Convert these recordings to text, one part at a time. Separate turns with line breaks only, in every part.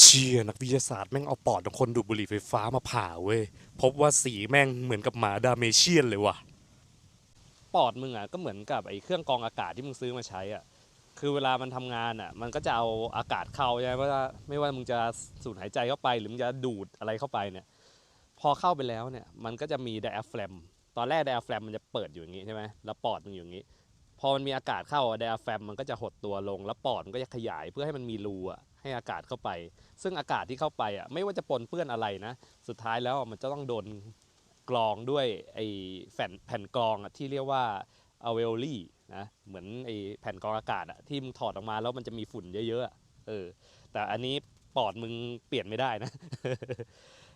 เชี่ยนักวิทยาศาสตร์แม่งเอาปอดของคนดูดบุหรี่ไฟฟ้ามาผ่าเว้ย พบว่าสีแม่งเหมือนกับหมาดาเมเชียนเลยว่ะ ปอดมึงอะก็เหมือนกับไอ้เครื่องกรองอากาศที่มึงซื้อมาใช้อะ คือเวลามันทำงานอะ มันก็จะเอาอากาศเข้าใช่ไหมว่าไม่ว่ามึงจะสูดหายใจเข้าไป หรือมึงจะดูดอะไรเข้าไปเนี่ย พอเข้าไปแล้วเนี่ย มันก็จะมีไดอะแฟรม ตอนแรกไดอะแฟรมมันจะเปิดอยู่อย่างนี้ใช่ไหมแล้วปอดมึงอยู่อย่างนี้ พอมันมีอากาศเข้าไดอะแฟรมมันก็จะหดตัวลง แล้วปอดมันก็จะขยายเพื่อให้มันมีรูอะ ให้อากาศเข้าไป ซึ่งอากาศที่เข้าไปอะไม่ว่าจะปนเปื้อนอะไรนะ สุดท้ายแล้วมันจะต้องโดนกรองด้วยไอ้แผ่นแผ่นกรองอะที่เรียกว่าอ v เวลลี่นะเหมือนไอ้แผ่นกรองอากาศอะที่มึงถอดออกมาแล้วมันจะมีฝุ่นเยอะๆเออแต่อันนี้ปอดมึงเปลี่ยนไม่ได้นะ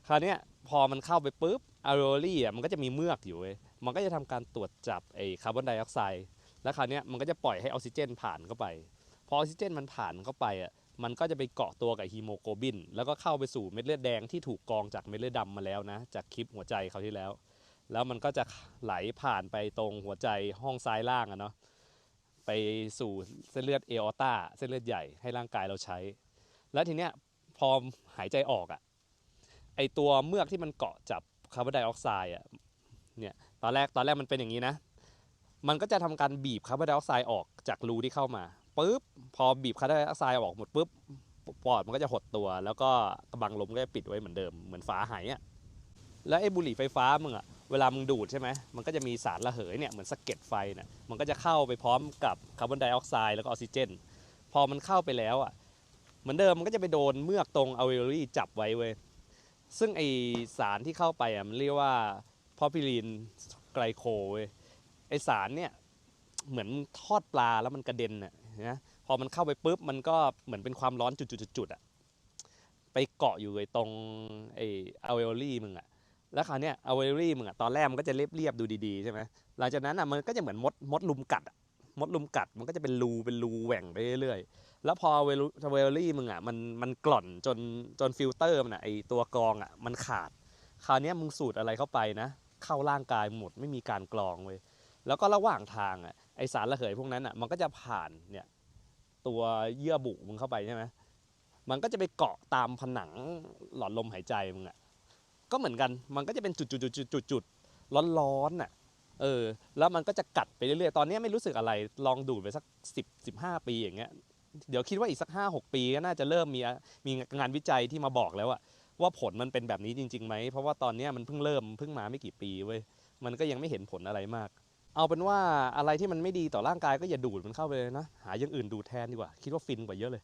คราวเนี้ยพอมันเข้าไปปุ๊บอ v เวลลี่อะมันก็จะมีเมือกอยู่เว้ยมันก็จะทำการตรวจจับไอ้คาร์บอนไดออกไซด์แล้วคราวเนี้ยมันก็จะปล่อยให้ออกซิเจนผ่านเข้าไป พอออกซิเจนมันผ่านเข้าไปอะ มันก็จะไปเกาะตัวกับฮีโมโกลบิน แล้วก็เข้าไปสู่เม็ดเลือดแดงที่ถูกกรองจากเม็ดเลือดดำมาแล้วนะ จากคลิปหัวใจเขาที่แล้ว แล้วมันก็จะไหลผ่านไปตรงหัวใจห้องซ้ายล่างอะเนาะไปสู่เส้นเลือดเอออต้าเส้นเลือดใหญ่ให้ร่างกายเราใช้ แล้วทีเนี้ยพอหายใจออกอะไอตัวเมือกที่มันเกาะจับคาร์บอนไดออกไซด์อะเนี่ยตอนแรกตอนแรกมันเป็นอย่างนี้นะ มันก็จะทำการบีบคาร์บอนไดออกไซด์ออกจากรูที่เข้ามา ปุ๊บพอบีบคาร์บอนไดออกไซด์ออกหมดปุ๊บปอดมันก็จะหดตัว แล้วก็กระบังลมก็จะปิดไว้เหมือนเดิมเหมือนฝาหายอะแล้วไอ้บุหรี่ไฟฟ้ามึงอะเวลามึงดูดใช่ไหมมันก็จะมีสารระเหยเนี่ยเหมือนสะเก็ดไฟเนี่ยมันก็จะเข้าไปพร้อมกับคาร์บอนไดออกไซด์แล้วก็ออกซิเจน พอมันเข้าไปแล้วอะเหมือนเดิมมันก็จะไปโดนเมือกตรงอ l เวลลี่จับไว้เว้ยซึ่งไอสารที่เข้าไปอะมันเรียกว่าพอพิลีนไกลโคเว้ยไอสารเนี่ยเหมือนทอดปลาแล้วมันกระเด็นน่ะ นะพอมันเข้าไปปุ๊บมันก็เหมือนเป็นความร้อนจุดๆๆๆอะไปเกาะอยู่ไอ้ตรงไอ้อเวลลี่มึงอะแล้วคราวเนี้ยอเวลลี่มึงอะตอนแรกมันก็จะเรียบๆดูดีๆใช่ไหมหลังจากนั้นอะมันก็จะเหมือนมดมดลุมกัดมดลุมกัดมันก็จะเป็นรูเป็นรูแหว่งไปเรื่อยๆแล้วพอเวลลี่มึงอะมันมันกล่อนจนจนฟิลเตอร์มันอะไอตัวกรองอะมันขาด คราวเนี้ยมึงสูดอะไรเข้าไปนะ เข้าร่างกายหมดไม่มีการกรองเว้ยแล้วก็ระหว่างทางอะ อสารระเหยพวกนั้นอะมันก็จะผ่านเนี่ยตัวเยื่อบุมึงเข้าไปใช่ไหมมันก็จะไปเกาะตามผนังหลอดลมหายใจมึงอะก็เหมือนกันมันก็จะเป็นจุดจุดจุดจุดจุดจุดร้อนร้อนๆอะเออแล้วมันก็จะกัดไปเรื่อยๆ ตอนนี้ไม่รู้สึกอะไรลองดูดไปสักสิบสิบห้าปีอย่างเงี้ยเดี๋ยวคิดว่าอีกสักห้าหกปีก็น่าจะเริ่มมีมีงานวิจัยที่มาบอกแล้วอะว่าผลมันเป็นแบบนี้จริงๆไหมเพราะว่าตอนนี้มันเพิ่งเริ่มเพิ่งมาไม่กี่ปีเว้ยมันก็ยังไม่เห็นผลอะไรมาก เอาเป็นว่าอะไรที่มันไม่ดีต่อร่างกายก็อย่าดูดมันเข้าไปเลยนะ หาอย่างอื่นดูดแทนดีกว่า คิดว่าฟินกว่าเยอะเลย